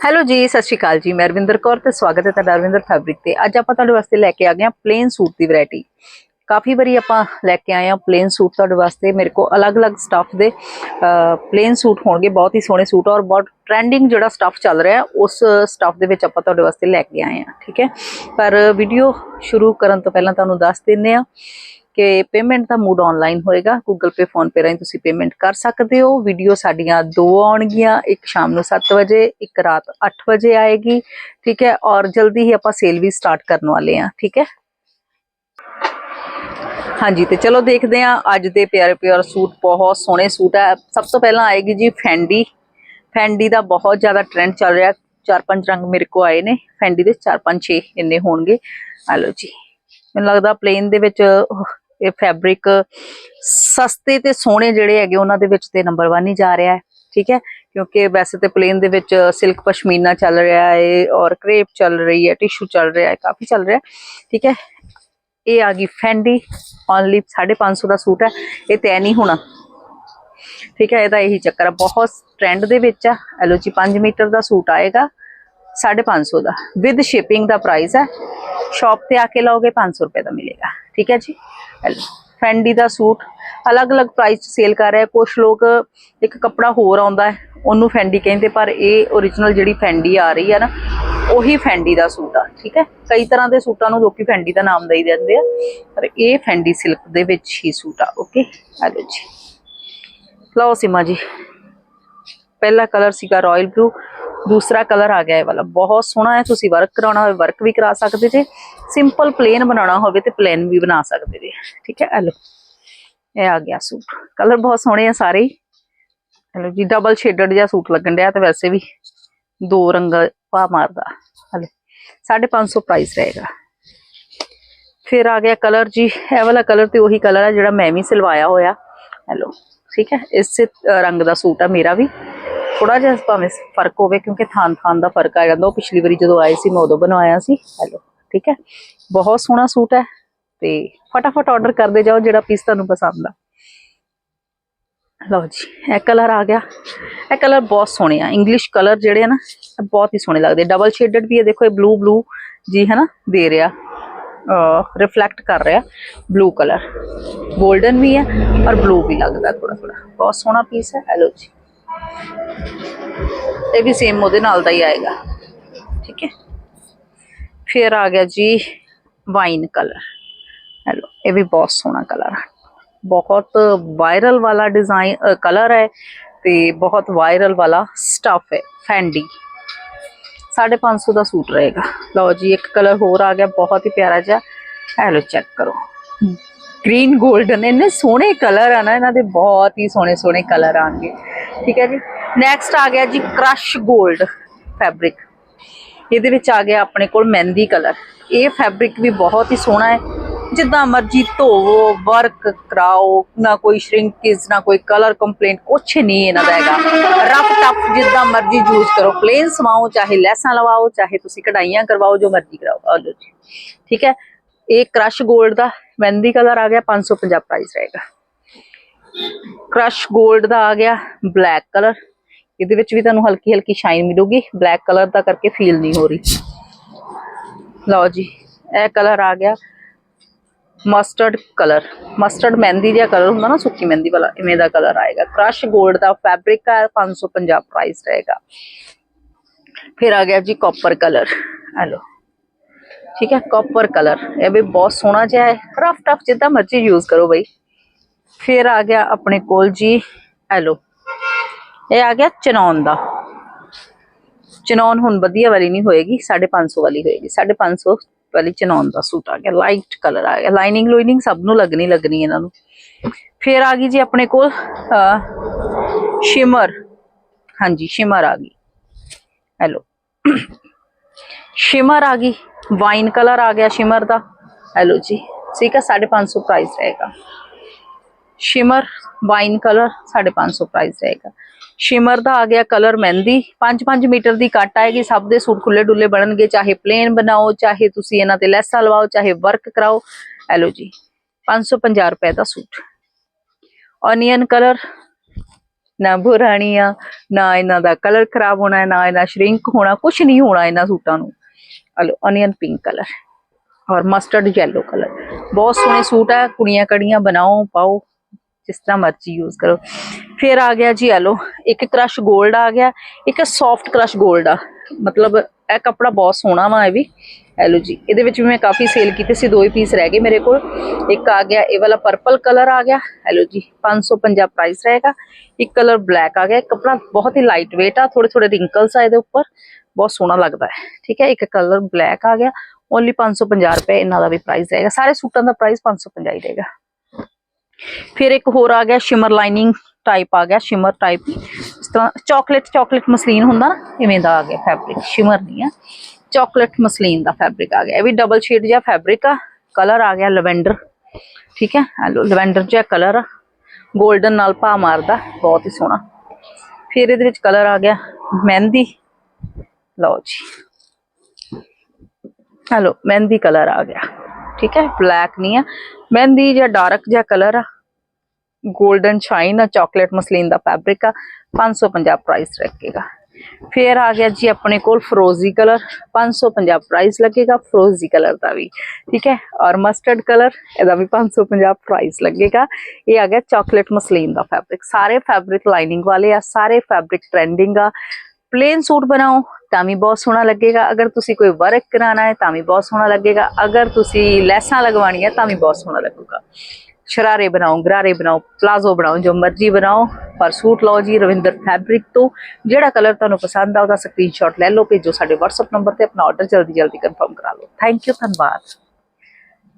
Hello ਜੀ, ਸਤਿ ਸ਼੍ਰੀ ਅਕਾਲ ਜੀ। ਮੈਂ ਰਵਿੰਦਰ ਕੌਰ ਤੇ ਸਵਾਗਤ ਹੈ ਤੁਹਾਡਾ ਰਵਿੰਦਰ ਫੈਬਰਿਕ ਤੇ। ਅੱਜ ਆਪਾਂ ਤੁਹਾਡੇ ਵਾਸਤੇ ਲੈ ਕੇ ਆ ਗਏ ਹਾਂ ਪਲੇਨ ਸੂਟ ਦੀ ਵੈਰਾਈਟੀ ਕਾਫੀ ਵਾਰੀ ਆਪਾਂ ਲੈ ਕੇ ਆਏ ਹਾਂ ਪਲੇਨ ਸੂਟ ਤੁਹਾਡੇ ਵਾਸਤੇ। ਮੇਰੇ ਕੋਲ ਅਲੱਗ-ਅਲੱਗ ਸਟੱਫ ਦੇ ਪਲੇਨ ਸੂਟ ਹੋਣਗੇ, ਬਹੁਤ ਹੀ ਸੋਹਣੇ ਸੂਟ ਔਰ ਬਹੁਤ ਟ੍ਰੈਂਡਿੰਗ ਜਿਹੜਾ ਸਟੱਫ ਚੱਲ ਰਿਹਾ ਉਸ ਸਟੱਫ ਦੇ ਵਿੱਚ ਆਪਾਂ ਤੁਹਾਡੇ ਵਾਸਤੇ ਲੈ ਕੇ ਆਏ ਹਾਂ, ਠੀਕ ਹੈ? ਪਰ ਵੀਡੀਓ ਸ਼ੁਰੂ ਕਰਨ ਤੋਂ ਪਹਿਲਾਂ ਤੁਹਾਨੂੰ ਦੱਸ ਦਿੰਨੇ ਆ ਕਿ ਪੇਮੈਂਟ ਦਾ ਮੂਡ ਆਨਲਾਈਨ ਹੋਏਗਾ। Google Pay, Phone Pay ਰਾਹੀਂ ਤੁਸੀਂ ਪੇਮੈਂਟ ਕਰ ਸਕਦੇ ਹੋ। ਵੀਡੀਓ ਸਾਡੀਆਂ ਦੋ ਆਉਣਗੀਆਂ, ਇੱਕ ਸ਼ਾਮ ਨੂੰ 7 ਵਜੇ, ਇੱਕ ਰਾਤ 8 ਵਜੇ ਆਏਗੀ। ਠੀਕ ਹੈ? ਔਰ ਜਲਦੀ ਹੀ ਆਪਾਂ ਸੇਲ ਵੀ ਸਟਾਰਟ ਕਰਨ ਵਾਲੇ ਹਾਂ। ਠੀਕ ਹੈ? ਹਾਂਜੀ, ਤੇ ਚਲੋ ਦੇਖਦੇ ਹਾਂ। ਅੱਜ ਦੇ ਪਿਆਰੇ ਪਿਆਰ ਸੂਟ, ਬਹੁਤ ਸੋਹਣੇ ਸੂਟ ਹੈ। ਸਭ ਤੋਂ ਪਹਿਲਾਂ ਆਏਗੀ ਜੀ ਫੈਂਡੀ ਫੈਂਡੀ ਦਾ ਬਹੁਤ ਜ਼ਿਆਦਾ ਟ੍ਰੈਂਡ ਚੱਲ ਰਿਹਾ। ਚਾਰ ਪੰਜ ਰੰਗ ਮੇਰੇ ਕੋ ਆਏ ਨੇ। ਫੈਂਡੀ ਦੇ ਚਾਰ ਪੰਜ ਛੇ ਇੰਨੇ ਹੋਣਗੇ। ਆ ਲਓ ਜੀ। ਮੈਨੂੰ ਲੱਗਦਾ ਪਲੇਨ ਦੇ ਵਿੱਚ ਇਹ ਫੈਬਰਿਕ ਸਸਤੇ ਤੇ ਸੋਹਣੇ ਜਿਹੜੇ ਹੈਗੇ ਉਹਨਾਂ ਦੇ ਵਿੱਚ ਤੇ ਨੰਬਰ 1 ਹੀ ਜਾ ਰਿਹਾ ਹੈ, ਠੀਕ ਹੈ? ਕਿਉਂਕਿ ਵੈਸੇ ਤੇ ਪਲੇਨ ਦੇ ਵਿੱਚ ਸਿਲਕ ਪਸ਼ਮੀਨਾ ਚੱਲ ਰਿਹਾ ਹੈ ਔਰ ਕ੍ਰੇਪ ਚੱਲ ਰਹੀ ਹੈ ਟਿਸ਼ੂ ਚੱਲ ਰਿਹਾ ਹੈ, ਕਾਫੀ ਚੱਲ ਰਿਹਾ ਠੀਕ ਹੈ? ਇਹ ਆ ਗਈ ਫੈਂਡੀ ਓਨਲੀ 550 ਦਾ ਸੂਟ ਹੈ, ਇਹ ਤੈ ਨਹੀਂ ਹੋਣਾ, ਠੀਕ ਹੈ? ਇਹਦਾ ਇਹੀ ਚੱਕਰ ਆ, ਬਹੁਤ ਟ੍ਰੈਂਡ ਦੇ ਵਿੱਚ ਆ ਐਲੋ ਜੀ 5 ਮੀਟਰ ਦਾ ਸੂਟ ਆਏਗਾ 550 ਦਾ ਵਿਦ ਸ਼ਿਪਿੰਗ ਦਾ ਪ੍ਰਾਈਸ ਹੈ ਸ਼ਾਪ ਤੇ ਆ ਕੇ ਲਓਗੇ 500 ਰੁਪਏ ਦਾ ਮਿਲੇਗਾ, ਠੀਕ ਹੈ ਜੀ? ਐਲੋ ਫੈਂਡੀ ਦਾ ਸੂਟ ਅਲੱਗ-ਅਲੱਗ ਪ੍ਰਾਈਸ ਚ ਸੇਲ ਕਰ ਰਿਹਾ ਕੁਝ ਲੋਕ ਇੱਕ ਕੱਪੜਾ ਹੋਰ ਆਉਂਦਾ ਹੈ, ਉਹਨੂੰ ਫੈਂਡੀ ਕਹਿੰਦੇ, ਪਰ ਇਹ origignal ਜਿਹੜੀ ਫੈਂਡੀ ਆ ਰਹੀ ਹੈ ਨਾ, ਉਹੀ ਫੈਂਡੀ ਦਾ ਸੂਟ ਆ, ਠੀਕ ਹੈ? ਕਈ ਤਰ੍ਹਾਂ ਦੇ ਸੂਟਾਂ ਨੂੰ ਲੋਕੀ ਫੈਂਡੀ ਦਾ ਨਾਮ ਦੇਈ ਦਿੰਦੇ ਆ, ਪਰ ਇਹ ਫੈਂਡੀ ਸਿਲਕ ਦੇ ਵਿੱਚ ਹੀ ਸੂਟ ਆ ਓਕੇ ਆ ਲਓ ਜੀ। ਲਓ ਸੀਮਾ ਜੀ। ਪਹਿਲਾ ਕਲਰ ਸੀਗਾ ਰਾਇਲ ਬਲੂ ਦੂਸਰਾ ਕਲਰ ਆ ਗਿਆ ਇਹ ਵਾਲਾ। ਬਹੁਤ ਸੋਹਣਾ ਹੈ, ਤੁਸੀਂ ਵਰਕ ਕਰਾਉਣਾ ਹੋਵੇ ਵਰਕ ਵੀ ਕਰਾ ਸਕਦੇ ਜੇ। ਸਿੰਪਲ ਪਲੇਨ ਬਣਾਉਣਾ ਹੋਵੇ ਤੇ ਪਲੇਨ ਵੀ ਬਣਾ ਸਕਦੇ ਜੇ। ਠੀਕ ਹੈ ਆ ਇਹ ਆ ਗਿਆ ਸੂਟ। ਕਲਰ ਬਹੁਤ ਸੋਹਣੇ ਆ ਸਾਰੇ। ਹੀ ਹਲੋ ਜੀ ਡਬਲ ਸ਼ੇਡਡ ਜਿਹਾ ਸੂਟ ਲੱਗਣ ਡਿਆ ਤੇ ਵੈਸੇ ਵੀ ਦੋ ਰੰਗ ਪਾ ਮਾਰਦਾ। ਹਲੇ 550 ਪ੍ਰਾਈਸ ਰਹੇਗਾ। ਫਿਰ ਆ ਗਿਆ ਕਲਰ ਜੀ। ਇਹ ਵਾਲਾ ਕਲਰ ਤੇ ਉਹੀ ਕਲਰ ਹੈ ਜਿਹੜਾ ਮੈਂ ਵੀ ਸਿਲਵਾਇਆ ਹੋਇਆ। ਹੈਲੋ ਠੀਕ ਹੈ, ਇਸੇ ਰੰਗ ਦਾ ਸੂਟ ਆ ਮੇਰਾ ਵੀ। ਥੋੜਾ ਜਿਹਾ ਭਾਵੇਂ ਫ਼ਰਕ ਹੋਵੇ, ਕਿਉਂਕਿ ਥਾਨ ਥਾਨ ਦਾ ਫ਼ਰਕ ਆ ਜਾਂਦਾ। ਉਹ ਪਿਛਲੀ ਵਾਰੀ ਜਦੋਂ ਆਏ ਸੀ, ਮੈਂ ਉਦੋਂ ਬਣਵਾਇਆ ਸੀ। ਹੈਲੋ, ਠੀਕ ਹੈ? ਬਹੁਤ ਸੋਹਣਾ ਸੂਟ ਹੈ ਤੇ ਫਟਾਫਟ ਆਰਡਰ ਕਰਦੇ ਜਾਓ, ਜਿਹੜਾ ਪੀਸ ਤੁਹਾਨੂੰ ਪਸੰਦ ਆ। ਲਓ ਜੀ, ਇਹ ਕਲਰ ਆ ਗਿਆ। ਇਹ ਕਲਰ ਬਹੁਤ ਸੋਹਣੇ ਆ। ਇੰਗਲਿਸ਼ ਕਲਰ ਜਿਹੜੇ ਆ ਨਾ, ਇਹ ਬਹੁਤ ਹੀ ਸੋਹਣੇ ਲੱਗਦੇ। ਡਬਲ ਸ਼ੇਡਡ ਵੀ ਹੈ ਦੇਖੋ, ਇਹ ਬਲੂ ਬਲੂ ਜੀ ਹੈ ਨਾ ਦੇ ਰਿਹਾ। ਰਿਫਲੈਕਟ ਕਰ ਰਿਹਾ। ਬਲੂ ਕਲਰ 골ਡਨ ਵੀ ਹੈ ਔਰ ਬਲੂ ਵੀ ਲੱਗਦਾ ਥੋੜਾ ਥੋੜਾ ਬਹੁਤ ਸੋਹਣਾ ਪੀਸ ਹੈ। ਹੈਲੋ ਜੀ। ਇਹ ਵੀ ਸੇਮ ਉਹਦੇ ਨਾਲ ਦਾ ਹੀ ਆਏਗਾ। ਠੀਕ ਹੈ? ਫਿਰ ਆ ਗਿਆ ਜੀ ਵਾਈਨ ਕਲਰ ਹੈਲੋ, ਇਹ ਵੀ ਬਹੁਤ ਸੋਹਣਾ ਕਲਰ ਹੈ ਬਹੁਤ ਵਾਇਰਲ ਵਾਲਾ ਡਿਜ਼ਾਈਨ ਕਲਰ ਹੈ ਤੇ ਬਹੁਤ ਵਾਇਰਲ ਵਾਲਾ ਸਟਫ ਹੈ ਫੈਂਡੀ 550 ਦਾ ਸੂਟ ਰਹੇਗਾ। ਲਓ ਜੀ, ਇੱਕ ਕਲਰ ਹੋਰ ਆ ਗਿਆ, ਬਹੁਤ ਹੀ ਪਿਆਰਾ ਜਿਹਾ। ਇਹ ਲਓ ਚੈੱਕ ਕਰੋ। ਗ੍ਰੀਨ 골ਡਨ ਇੰਨੇ ਸੋਹਣੇ ਕਲਰ ਆ ਨਾ, ਇਹਨਾਂ ਦੇ ਬਹੁਤ ਹੀ ਸੋਹਣੇ ਸੋਹਣੇ ਕਲਰ ਆਣਗੇ। ਠੀਕ ਹੈ ਜੀ। ਨੈਕਸਟ ਆ ਗਿਆ ਜੀ ਕ੍ਰਸ਼ 골ਡ ਫੈਬਰਿਕ ਇਹਦੇ ਵਿੱਚ ਆ ਗਿਆ ਆਪਣੇ ਕੋਲ ਮਹਿੰਦੀ ਕਲਰ। ਇਹ ਫੈਬਰਿਕ ਵੀ ਬਹੁਤ ਹੀ ਸੋਹਣਾ ਹੈ। ਜਿੱਦਾਂ ਮਰਜ਼ੀ ਧੋਵੋ ਵਰਕ ਕਰਾਓ, ਨਾ ਕੋਈ ਸ਼੍ਰਿੰਕੇਜ ਨਾ ਕੋਈ ਕਲਰ ਕੰਪਲੇਂਟ ਕੁਛ ਨਹੀਂ ਇਹਨਾਂ ਦਾ ਹੈਗਾ। ਰਫ ਟਫ ਜਿੱਦਾਂ ਮਰਜ਼ੀ ਯੂਜ਼ ਕਰੋ। ਪਲੇਨ ਸਮਾਓ ਚਾਹੇ ਲੈਸਾਂ ਲਵਾਓ, ਚਾਹੇ ਤੁਸੀਂ ਕਢਾਈਆਂ ਕਰਵਾਓ, ਜੋ ਮਰਜ਼ੀ ਕਰਾਓ। ਆ ਲਓ ਜੀ। ਠੀਕ ਹੈ। ਇਹ ਕ੍ਰਸ਼ 골ਡ ਦਾ ਮਹਿੰਦੀ ਕਲਰ ਆ ਗਿਆ। 550 ਪ੍ਰਾਈਸ ਰਹੇਗਾ। ਕ੍ਰਸ਼ 골ਡ ਦਾ ਆ ਗਿਆ ਬਲੈਕ ਕਲਰ ਇਹਦੇ ਵਿੱਚ ਵੀ ਤੁਹਾਨੂੰ ਹਲਕੀ ਹਲਕੀ ਸ਼ਾਈਨ ਮਿਲੂਗੀ। ਬਲੈਕ ਕਲਰ ਦਾ ਕਰਕੇ ਫੀਲ ਨਹੀਂ ਹੋ ਰਹੀ। ਲਓ ਜੀ, ਇਹ ਕਲਰ ਆ ਗਿਆ ਮਸਟਰਡ ਕਲਰ ਮਸਟਰਡ ਮਹਿੰਦੀ ਜਿਹਾ ਕਲਰ ਹੁੰਦਾ ਨਾ, ਸੁੱਕੀ ਮਹਿੰਦੀ ਵਾਲਾ, ਇਵੇਂ ਦਾ ਕਲਰ ਆਏਗਾ। ਕ੍ਰਸ਼ 골ਡ ਦਾ ਫੈਬਰਿਕ ਹੈ 550 ਪ੍ਰਾਈਸ ਰਹੇਗਾ। ਫਿਰ ਆ ਗਿਆ ਜੀ ਕਾਪਰ ਕਲਰ ਹਲੋ ਠੀਕ ਹੈ ਕਾਪਰ ਕਲਰ ਇਹ ਵੀ ਬਹੁਤ ਸੋਹਣਾ ਜਿਹਾ ਹੈ। ਰਫ ਟਫ ਜਿੱਦਾਂ ਮਰਜ਼ੀ ਯੂਜ਼ ਕਰੋ ਬਈ। ਫਿਰ ਆ ਗਿਆ ਆਪਣੇ ਕੋਲ ਜੀ, ਹੈਲੋ। ਇਹ ਆ ਗਿਆ ਚਨੌਨ ਦਾ। ਚਨੌਨ ਹੁਣ ਵਧੀਆ ਵਾਲੀ ਨਹੀਂ ਹੋਏਗੀ 550 ਵਾਲੀ ਹੋਏਗੀ। 550 ਵਾਲੀ ਚਨੌਨ ਦਾ ਸੂਟ ਆ ਗਿਆ ਲਾਈਟ ਕਲਰ ਆ ਗਿਆ। ਲਾਈਨਿੰਗ ਲੋਈਨਿੰਗ ਸਭ ਨੂੰ ਲੱਗਣੀ ਲੱਗਣੀ ਇਹਨਾਂ ਨੂੰ। ਫਿਰ ਆ ਗਈ ਜੀ ਆਪਣੇ ਕੋਲ ਸ਼ਿਮਰ ਹਾਂਜੀ ਸ਼ਿਮਰ ਆ ਗਈ। ਹੈਲੋ ਸ਼ਿਮਰ ਆ ਗਈ। ਵਾਈਨ ਕਲਰ ਆ ਗਿਆ ਸ਼ਿਮਰ ਦਾ। ਹੈਲੋ ਜੀ। ਠੀਕ ਹੈ 550 ਪ੍ਰਾਈਸ ਰਹੇਗਾ। ਸ਼ਿਮਰ, ਵਾਈਨ ਕਲਰ 550 ਪ੍ਰਾਈਸ ਰਹੇਗਾ। ਸ਼ਿਮਰ ਦਾ ਆ ਗਿਆ ਕਲਰ ਮਹਿੰਦੀ। 5-5 ਮੀਟਰ ਦੀ ਕੱਟ ਆਏਗੀ, ਸਭ ਦੇ ਸੂਟ ਖੁੱਲੇ ਡੁੱਲੇ ਬਣਨਗੇ, ਚਾਹੇ ਪਲੇਨ ਬਣਾਓ, ਚਾਹੇ ਤੁਸੀਂ ਇਹਨਾਂ ਤੇ ਲੈਸਾਂ ਲਵਾਓ, ਚਾਹੇ ਵਰਕ ਕਰਾਓ। ਹੈਲੋ ਜੀ 550 ਰੁਪਏ ਦਾ ਸੂਟ। ਓਨੀਅਨ ਕਲਰ, ਨਾ ਪੁਰਾਣੀ ਆ ਨਾ ਇਹਨਾਂ ਦਾ ਕਲਰ ਖਰਾਬ ਹੋਣਾ, ਨਾ ਇਹਨਾਂ ਸ਼ਰਿੰਕ ਹੋਣਾ ਕੁਝ ਨਹੀਂ ਹੋਣਾ ਇਹਨਾਂ ਸੂਟਾਂ ਨੂੰ। ਹਲੋ ਅਨੀਅਨ ਪਿੰਕ ਕਲਰ ਔਰ ਮਸਟਰਡ yellow ਕਲਰ। ਬਹੁਤ ਸੋਹਣੇ ਸੂਟ ਹੈ ਕੁੜੀਆਂ ਕੜੀਆਂ ਬਣਾਓ, ਪਾਓ। ਜਿਸ ਤਰ੍ਹਾਂ ਮਰਜ਼ੀ ਯੂਜ਼ ਕਰੋ। ਫਿਰ ਆ ਗਿਆ ਜੀ ਹਲੋ ਇੱਕ ਕ੍ਰਸ਼ 골ਡ ਆ ਗਿਆ, ਇੱਕ ਸੌਫਟ ਕ੍ਰਸ਼ 골ਡ ਆ। ਮਤਲਬ ਇਹ ਕੱਪੜਾ ਬਹੁਤ ਸੋਹਣਾ ਵਾ ਇਹ ਵੀ। ਹੈਲੋ ਜੀ, ਇਹਦੇ ਵਿੱਚ ਵੀ ਮੈਂ ਕਾਫੀ ਸੇਲ ਕੀਤੇ ਸੀ, ਦੋ ਹੀ ਪੀਸ ਰਹਿ ਗਏ ਮੇਰੇ ਕੋਲ। ਇੱਕ ਆ ਗਿਆ, ਇਹ ਵਾਲਾ ਪਰਪਲ ਕਲਰ ਆ ਗਿਆ। ਹੈਲੋ ਜੀ 550 ਪ੍ਰਾਈਸ ਰਹੇਗਾ। ਇੱਕ ਕਲਰ ਬਲੈਕ ਆ ਗਿਆ। ਇਹ ਕੱਪੜਾ ਬਹੁਤ ਹੀ ਲਾਈਟ weight ਆ ਥੋੜੇ ਥੋੜੇ ਰਿੰਕਲਸ ਆ ਇਹਦੇ ਉੱਪਰ। ਬਹੁਤ ਸੋਹਣਾ ਲੱਗਦਾ ਹੈ, ਠੀਕ ਹੈ। ਇੱਕ ਕਲਰ ਬਲੈਕ ਆ ਗਿਆ। ਓਨਲੀ 550 ਰੁਪਏ ਇਹਨਾਂ ਦਾ ਵੀ ਪ੍ਰਾਈਸ ਰਹੇਗਾ। ਸਾਰੇ ਸੂਟਾਂ ਦਾ ਪ੍ਰਾਈਸ 550 ਹੀ ਰਹੇਗਾ। ਫਿਰ ਇੱਕ ਹੋਰ ਆ ਗਿਆ ਸ਼ਿਮਰ ਲਾਈਨਿੰਗ ਟਾਈਪ ਆ ਗਿਆ ਸ਼ਿਮਰ ਟਾਈਪ ਇਸ ਤਰ੍ਹਾਂ ਚਾਕਲੇਟ ਚਾਕਲੇਟ ਮਸਲੀਨ ਹੁੰਦਾ ਨਾ, ਇਵੇਂ ਦਾ ਆ ਗਿਆ ਫੈਬਰਿਕ ਸ਼ਿਮਰ ਨਹੀਂ ਆ। ਚਾਕਲੇਟ ਮਸਲੀਨ ਦਾ ਫੈਬਰਿਕ ਆ ਗਿਆ। ਇਹ ਵੀ ਡਬਲ ਸ਼ੇਡ ਜਿਹਾ ਫੈਬਰਿਕ ਆ ਕਲਰ ਆ ਗਿਆ ਲਵੈਂਡਰ ਠੀਕ ਹੈ ਹਲੋ ਲਵੈਂਡਰ ਜਿਹਾ ਕਲਰ ਆ। 골ਡਨ ਨਾਲ ਭਾ ਮਾਰਦਾ, ਬਹੁਤ ਹੀ ਸੋਹਣਾ। ਫਿਰ ਇਹਦੇ ਵਿੱਚ ਕਲਰ ਆ ਗਿਆ ਮਹਿੰਦੀ। ਲਓ ਜੀ। ਹੈਲੋ ਮਹਿੰਦੀ ਕਲਰ ਆ ਗਿਆ। ਠੀਕ ਹੈ ਬਲੈਕ ਨਹੀਂ ਆ ਮਹਿੰਦੀ ਜਾਂ ਡਾਰਕ ਜਿਹਾ ਕਲਰ ਆ 골ਡਨ ਸ਼ਾਈਨ ਆ ਚਾਕਲੇਟ ਮਸਲੀਨ ਦਾ ਫੈਬਰਿਕ ਆ 550 ਪ੍ਰਾਈਸ ਰੱਖੇਗਾ ਫਿਰ ਆ ਗਿਆ ਜੀ ਆਪਣੇ ਕੋਲ ਫਰੋਜ਼ੀ ਕਲਰ 550 ਪ੍ਰਾਈਸ ਲੱਗੇਗਾ ਫਰੋਜ਼ੀ ਕਲਰ ਦਾ ਵੀ ਠੀਕ ਹੈ ਔਰ ਮਸਟਰਡ ਕਲਰ ਇਹਦਾ ਵੀ 550 ਪ੍ਰਾਈਸ ਲੱਗੇਗਾ ਇਹ ਆ ਗਿਆ ਚਾਕਲੇਟ ਮਸਲੀਨ ਦਾ ਫੈਬਰਿਕ ਸਾਰੇ ਫੈਬਰਿਕ ਲਾਈਨਿੰਗ ਵਾਲੇ ਆ ਸਾਰੇ ਫੈਬਰਿਕ ਟ੍ਰੈਂਡਿੰਗ ਆ ਪਲੇਨ ਸੂਟ ਬਣਾਓ ਤਾਂ ਵੀ ਬਹੁਤ ਸੋਹਣਾ ਲੱਗੇਗਾ। ਅਗਰ ਤੁਸੀਂ ਕੋਈ ਵਰਕ ਕਰਾਣਾ ਹੈ ਤਾਂ ਵੀ ਬਹੁਤ ਸੋਹਣਾ ਲੱਗੇਗਾ। ਅਗਰ ਤੁਸੀਂ ਲੈਸਾਂ ਲਗਵਾਉਣੀਆਂ ਤਾਂ ਵੀ ਬਹੁਤ ਸੋਹਣਾ ਲੱਗੂਗਾ। ਸ਼ਰਾਰੇ ਬਣਾਓ, ਗਰਾਰੇ ਬਣਾਓ, ਪਲਾਜ਼ੋ ਬਣਾਓ, ਜੋ ਮਰਜ਼ੀ ਬਣਾਓ, ਪਰ ਸੂਟ ਲਓ ਜੀ ਰਵਿੰਦਰ ਫੈਬਰਿਕ ਤੋਂ। ਜਿਹੜਾ ਕਲਰ ਤੁਹਾਨੂੰ ਪਸੰਦ ਆ ਉਹਦਾ ਸਕਰੀਨਸ਼ਾਟ ਲੈ ਲਓ, ਭੇਜੋ ਸਾਡੇ WhatsApp ਨੰਬਰ ਤੇ ਆਪਣਾ ਆਰਡਰ ਜਲਦੀ ਜਲਦੀ ਕਨਫਰਮ ਕਰਾ ਲਓ। ਥੈਂਕ ਯੂ ਧੰਨਵਾਦ।